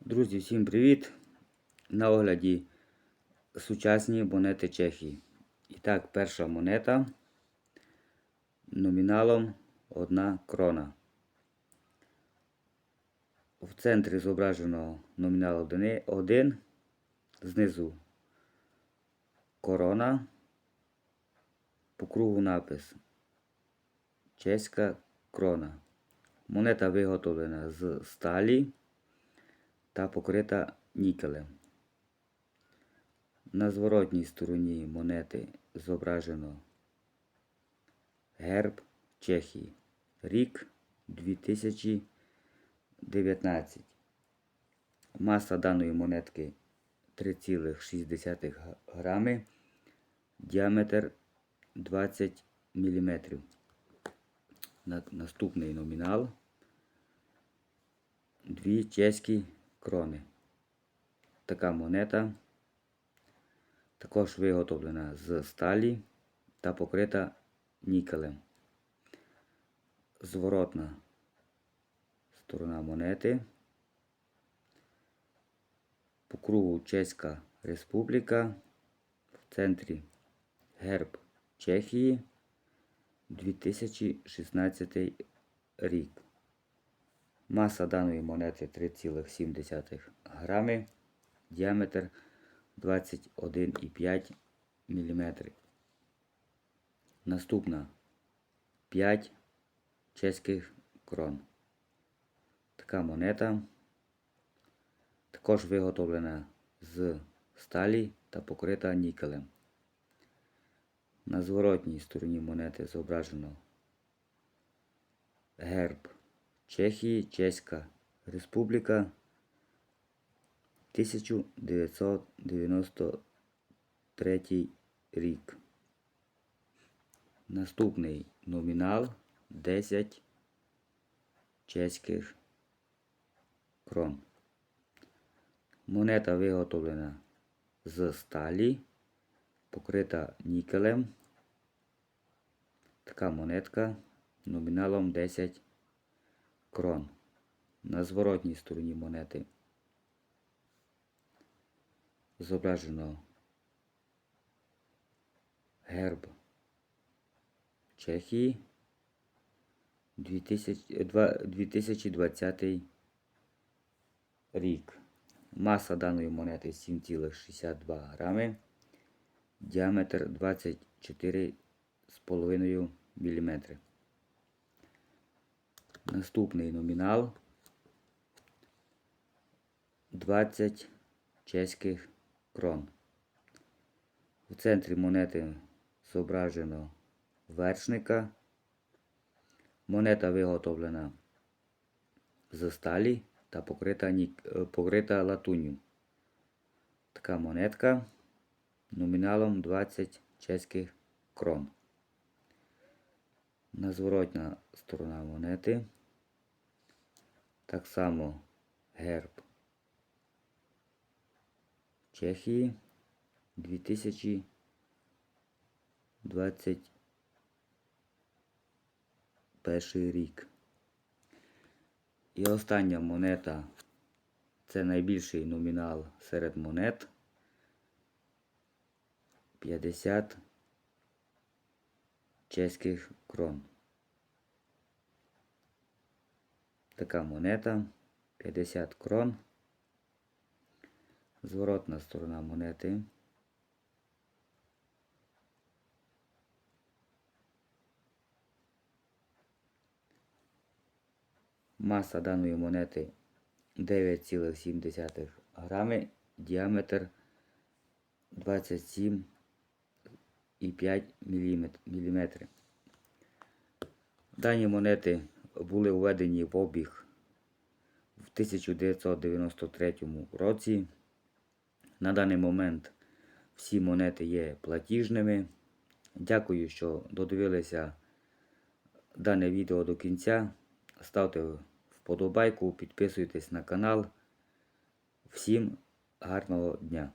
Друзі, всім привіт! На огляді сучасні монети Чехії. І так, перша монета номіналом 1 крона. В центрі зображено номінал 1, знизу корона, по кругу напис Чеська крона. Монета виготовлена з сталі та покрита нікелем. На зворотній стороні монети зображено герб Чехії. Рік 2019. Маса даної монетки 3,6 грами. Діаметр 20 мм. Наступний номінал. Дві чеські крони. Така монета також виготовлена з сталі та покрита нікелем. Зворотна сторона монети. По кругу Чеська Республіка. В центрі герб Чехії 2016 рік. Маса даної монети 3,7 грами, діаметр 21,5 мм. Наступна 5 чеських крон. Така монета також виготовлена з сталі та покрита нікелем. На зворотній стороні монети зображено герб Чехії, Чеська Республіка 1993 рік. Наступний номінал 10 чеських крон. Монета виготовлена з сталі, покрита нікелем. Така монетка номіналом 10 крон. На зворотній стороні монети зображено герб Чехії 2020 рік. Маса даної монети 7,62 грами, діаметр 24,5 мм. Наступний номінал 20 чеських крон. У центрі монети зображено вершника. Монета виготовлена з сталі та покрита, покрита латунню. Така монетка номіналом 20 чеських крон. На зворотня сторона монети. Так само герб Чехії 2021 рік. І остання монета це найбільший номінал серед монет 50 чеських крон. Така монета 50 крон. Зворотна сторона монети. Маса даної монети 9,7 грами, діаметр 27,5 мм. Дані монети були введені в обіг в 1993 році. На даний момент всі монети є платіжними. Дякую, що додивилися дане відео до кінця. Ставте вподобайку, підписуйтесь на канал. Всім гарного дня!